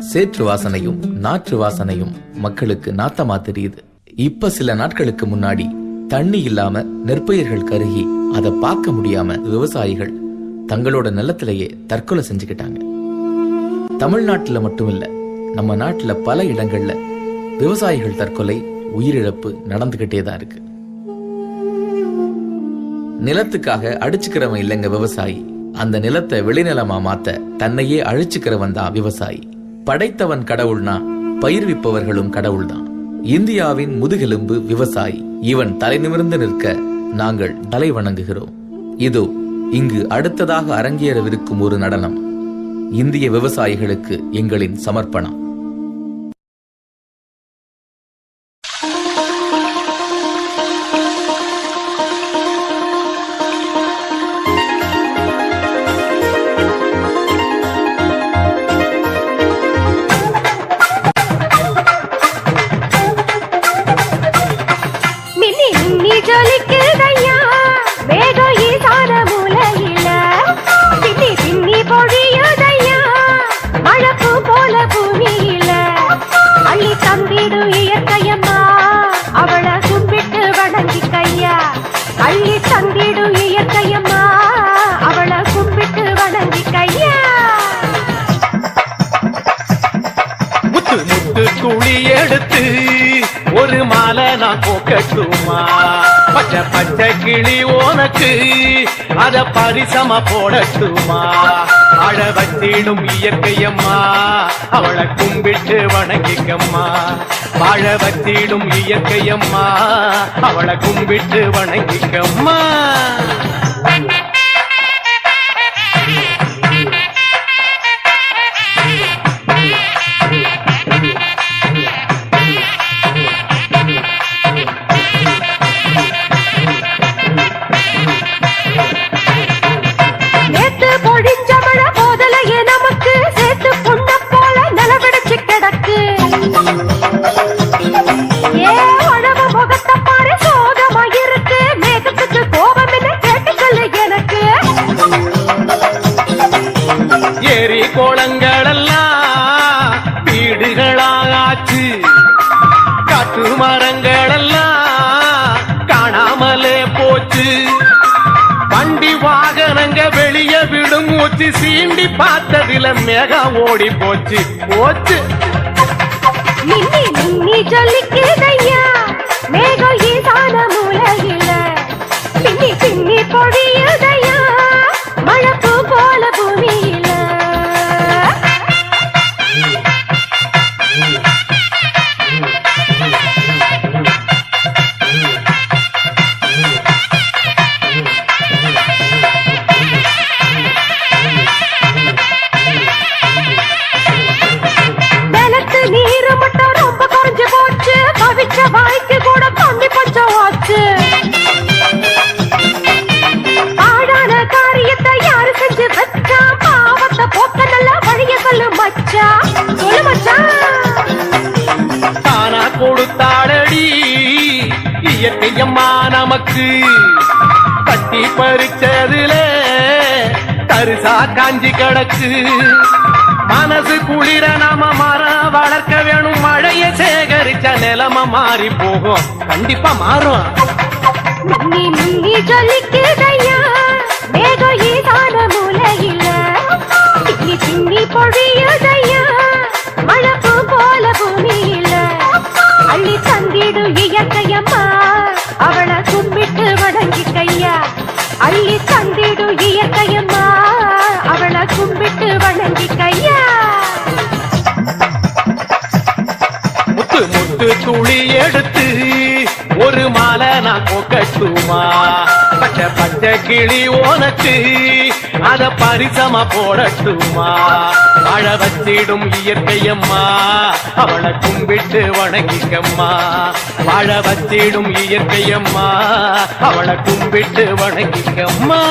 சேற்று வாசனையும் நாற்று வாசனையும் மக்களுக்கு நாத்தமா தெரியுது. இப்ப சில நாட்களுக்கு முன்னாடி தண்ணி இல்லாம நெற்பயிர்கள் கருகி அதை பார்க்க முடியாம விவசாயிகள் தங்களோட நிலத்திலேயே தற்கொலை செஞ்சுக்கிட்டாங்க. தமிழ்நாட்டுல மட்டும் இல்ல நம்ம நாட்டுல பல இடங்கள்ல விவசாயிகள் தற்கொலை உயிரிழப்பு நடந்துகிட்டே தான் இருக்கு. நிலத்துக்காக அடிச்சுக்கிறவன் இல்லைங்க விவசாயி. அந்த நிலத்தை வெளிநிலமா மாத்த தன்னையே அழிச்சுக்கிறவன் தான் விவசாயி. படைத்தவன் கடவுள்னா பயிர்விப்பவர்களும் கடவுள்தான். இந்தியாவின் முதுகெலும்பு விவசாயி. இவன் தலை நிமிர்ந்து நிற்க நாங்கள் தலை வணங்குகிறோம். இதோ இங்கு அடுத்ததாக அரங்கேறவிருக்கும் ஒரு நடனம். இந்திய விவசாயிகளுக்கு எங்களின் சமர்ப்பணம். முத்து முத்து துளி எடுத்து ஒரு மாலை நான் போக்கட்டுமா? பச்சை பச்சை கிளி உனக்கு அத பரிசம போடட்டுமா? அழ வச்சிடும் இயற்கையம்மா அவளை கும்பிட்டு வணங்கிக்கம்மா. வாழ வச்சிடும் இயற்கையம்மா அவளை கும்பிட்டு வணங்கிக்கம்மா. வாகனங்க வெளிய விடும் மூச்சு சீண்டி பார்த்ததில மேகம் ஓடி போச்சு. போச்சு மின்னி ஜொலிக்குதையா ஐயம்மா நமக்கு பட்டி பறிச்சதுல தரிசா காஞ்சி கிடக்கு. மனசு குளிர நாம மரம் வளர்க்க வேணும் மழைய சேகரிச்ச நிலம மாறி போகும். கண்டிப்பா மாறும். மின்னி மின்னி ஜொலிக்குதையா? மேகம் ஈசான மூலையில. பின்னி பின்னி பொழியுதையா? எடுத்து ஒரு மாலை நான் கொக்கட்டுமா? பச்சை பச்சை கிளி உனக்கு அத பரிசமா போடட்டுமா? வாழ வச்சிடும் இயற்கையம்மா அவளை கும்பிட்டு வணங்கிக்கம்மா. வாழ வச்சிடும் இயற்கையம்மா அவளை கும்பிட்டு வணங்கிக்கம்மா.